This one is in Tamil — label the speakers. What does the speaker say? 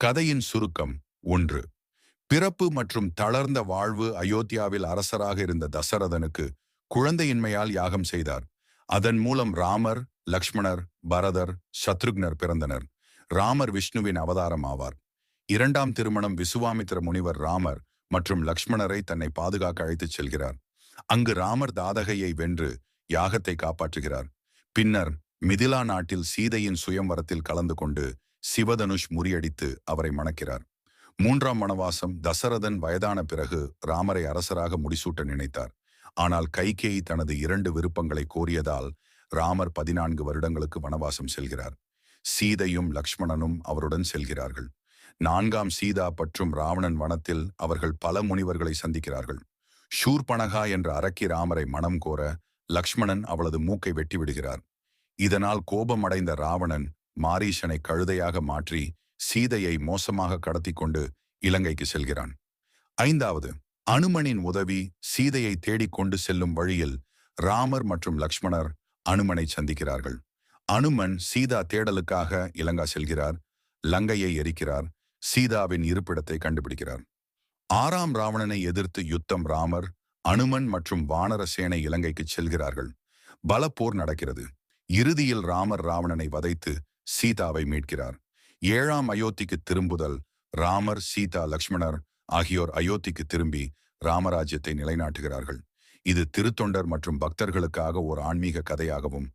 Speaker 1: கதையின் சுருக்கம் ஒன்று. பிறப்பு மற்றும் தளர்ந்த வாழ்வு அயோத்தியாவில் அரசராக இருந்த தசரதனுக்கு குழந்தையின்மையால் யாகம் செய்தார். அதன் மூலம் ராமர் லக்ஷ்மணர் பரதர் சத்ருக்னர் பிறந்தனர். ராமர் விஷ்ணுவின் அவதாரம் ஆவார். இரண்டாம் திருமணம் விசுவாமித்திர முனிவர் ராமர் மற்றும் லக்ஷ்மணரை தன்னை பாதுகாக்க அழைத்துச் செல்கிறார். அங்கு ராமர் தாதகையை வென்று யாகத்தை காப்பாற்றுகிறார். பின்னர் மிதிலா நாட்டில் சீதையின் சுயம்வரத்தில் கலந்து கொண்டு சிவதனுஷ் முறியடித்து அவரை மணக்கிறார். மூன்றாம் வனவாசம் தசரதன் வயதான பிறகு ராமரை அரசராக முடிசூட்ட நினைத்தார். ஆனால் கைகேயி தனது இரண்டு விருப்பங்களை கோரியதால் ராமர் பதினான்கு வருடங்களுக்கு வனவாசம் செல்கிறார். சீதையும் லக்ஷ்மணனும் அவருடன் செல்கிறார்கள். நான்காம் சீதா பற்றும் ராவணன் வனத்தில் அவர்கள் பல முனிவர்களை சந்திக்கிறார்கள். ஷூர்பனகா என்ற அரக்கி ராமரை மனம் கோர லக்ஷ்மணன் அவளது மூக்கை வெட்டிவிடுகிறார். இதனால் கோபமடைந்த ராவணன் மாரீசனை கழுதையாக மாற்றி சீதையை மோசமாக கடத்தி கொண்டு இலங்கைக்கு செல்கிறான். ஐந்தாவது அனுமனின் உதவி சீதையை தேடிக்கொண்டு செல்லும் வழியில் ராமர் மற்றும் லக்ஷ்மணர் அனுமனை சந்திக்கிறார்கள். அனுமன் சீதா தேடலுக்காக இலங்கா செல்கிறார் லங்கையை எரிக்கிறார் சீதாவின் இருப்பிடத்தை கண்டுபிடிக்கிறார். ஆறாம் ராவணனை எதிர்த்து யுத்தம் ராமர் அனுமன் மற்றும் வானர சேனை இலங்கைக்கு செல்கிறார்கள். பலப்போர் நடக்கிறது. இறுதியில் ராமர் ராவணனை வதைத்து சீதாவை மீட்கிறார். ஏழாம் அயோத்திக்கு திரும்புதல் ராமர் சீதா லக்ஷ்மணர் ஆகியோர் அயோத்திக்கு திரும்பி ராமராஜ்யத்தை நிலைநாட்டுகிறார்கள். இது திருத்தொண்டர் மற்றும் பக்தர்களுக்காக ஒரு ஆன்மீக கதையாகவும்